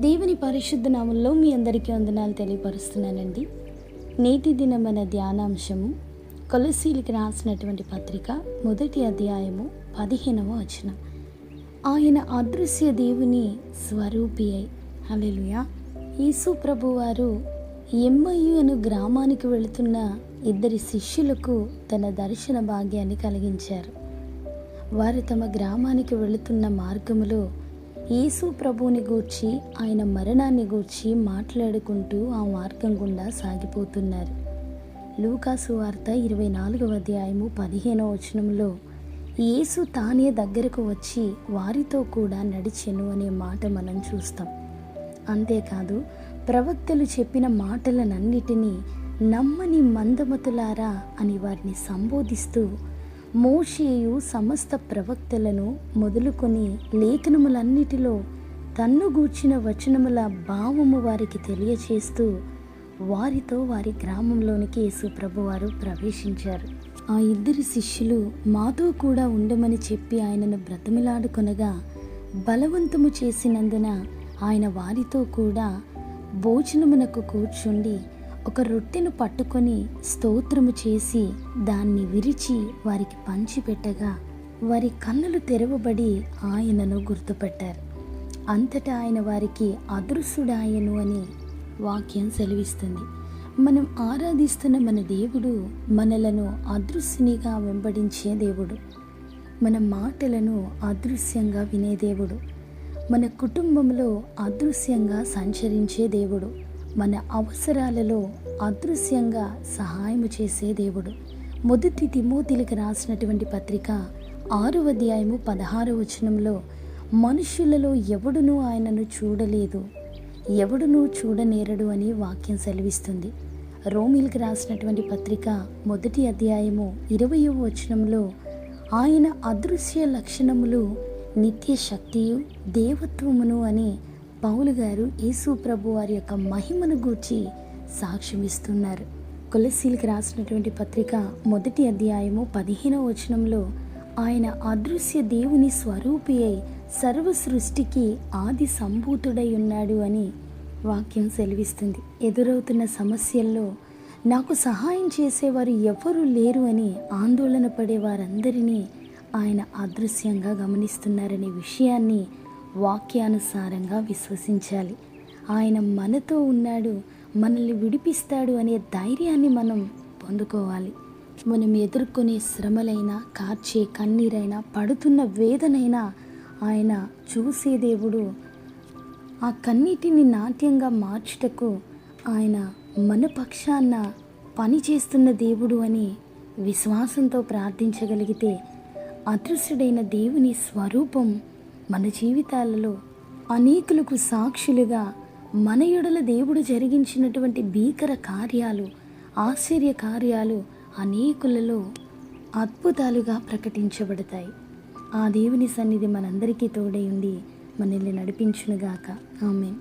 దేవుని పరిశుద్ధ నామంలో మీ అందరికీ వందనాలు తెలియపరుస్తున్నానండి. నేటి దిన మన ధ్యానాంశము కొలసీలికి రాసినటువంటి పత్రిక మొదటి అధ్యాయము పదిహేనవ వచనం. ఆయన అదృశ్య దేవుని స్వరూపి అయి అలెలుయా యేసు ప్రభువారు ఎమ్మయ్యు అను గ్రామానికి వెళుతున్న ఇద్దరి శిష్యులకు తన దర్శన భాగ్యాన్ని కలిగించారు. వారు తమ గ్రామానికి వెళుతున్న మార్గములో యేసు ప్రభువుని గూర్చి ఆయన మరణాన్ని గూర్చి మాట్లాడుకుంటూ ఆ మార్గం గుండా సాగిపోతున్నారు. లూకాసు వార్త ఇరవై నాలుగవ అధ్యాయము పదిహేనవ వచనంలో యేసు తానే దగ్గరకు వచ్చి వారితో కూడా నడిచెను అనే మాట మనం చూస్తాం. అంతేకాదు ప్రవక్తలు చెప్పిన మాటలనన్నిటినీ నమ్మని మందమతులారా అని వారిని సంబోధిస్తూ మోషేయు సమస్త ప్రవక్తలను మొదలుకొని లేఖనములన్నిటిలో తన్ను గూర్చిన వచనముల భావము వారికి తెలియచేస్తూ వారితో వారి గ్రామంలోనికి యేసుప్రభువారు ప్రవేశించారు. ఆ ఇద్దరు శిష్యులు మాతో కూడా ఉండమని చెప్పి ఆయనను బ్రతమిలాడుకొనగా బలవంతము చేసినందున ఆయన వారితో కూడా భోజనమునకు కూర్చుండి ఒక రొట్టెను పట్టుకొని స్తోత్రము చేసి దాన్ని విరిచి వారికి పంచిపెట్టగా వారి కన్నులు తెరవబడి ఆయనను గుర్తుపెట్టారు. అంతటా ఆయన వారికి అదృశ్యుడాయను అని వాక్యం సెలవిస్తుంది. మనం ఆరాధిస్తున్న మన దేవుడు మనలను అదృశ్యునిగా వెంబడించే దేవుడు. మన మాటలను అదృశ్యంగా వినే దేవుడు. మన కుటుంబంలో అదృశ్యంగా సంచరించే దేవుడు. మన అవసరాలలో అదృశ్యంగా సహాయం చేసే దేవుడు. మొదటి తిమోతిలకు రాసినటువంటి పత్రిక ఆరో అధ్యాయము పదహారు వచనంలో మనుషులలో ఎవడునూ ఆయనను చూడలేదు ఎవడునూ చూడనేరడు అని వాక్యం సెలవిస్తుంది. రోమిల్కి రాసినటువంటి పత్రిక మొదటి అధ్యాయము ఇరవయో వచనంలో ఆయన అదృశ్య లక్షణములు నిత్య శక్తియు దేవత్వమును అని పౌలు గారు యేసు ప్రభు వారి యొక్క మహిమను గూర్చి సాక్ష్యమిస్తున్నారు. కొలసీలకి రాసినటువంటి పత్రిక మొదటి అధ్యాయము పదిహేనవ వచనంలో ఆయన అదృశ్య దేవుని స్వరూపి అయి సర్వ సృష్టికి ఆది సంభూతుడై ఉన్నాడు అని వాక్యం సెలవిస్తుంది. ఎదురవుతున్న సమస్యల్లో నాకు సహాయం చేసేవారు ఎవరూ లేరు అని ఆందోళన పడే వారందరినీ ఆయన అదృశ్యంగా గమనిస్తున్నారనే విషయాన్ని వాక్యానుసారంగా విశ్వసించాలి. ఆయన మనతో ఉన్నాడు మనల్ని విడిపిస్తాడు అనే ధైర్యాన్ని మనం పొందుకోవాలి. మనం ఎదుర్కొనే శ్రమలైనా కార్చే కన్నీరైనా పడుతున్న వేదనైనా ఆయన చూసే దేవుడు. ఆ కన్నీటిని నాట్యంగా మార్చుటకు ఆయన మన పక్షాన పని చేస్తున్న దేవుడు అని విశ్వాసంతో ప్రార్థించగలిగితే అదృశ్యుడైన దేవుని స్వరూపం మన జీవితాలలో అనేకులకు సాక్షులుగా మన యొడల దేవుడు జరిగించినటువంటి భీకర కార్యాలు ఆశ్చర్య కార్యాలు అనేకులలో అద్భుతాలుగా ప్రకటించబడతాయి. ఆ దేవుని సన్నిధి మనందరికీ తోడై ఉండి మనల్ని నడిపించునుగాక. ఆమె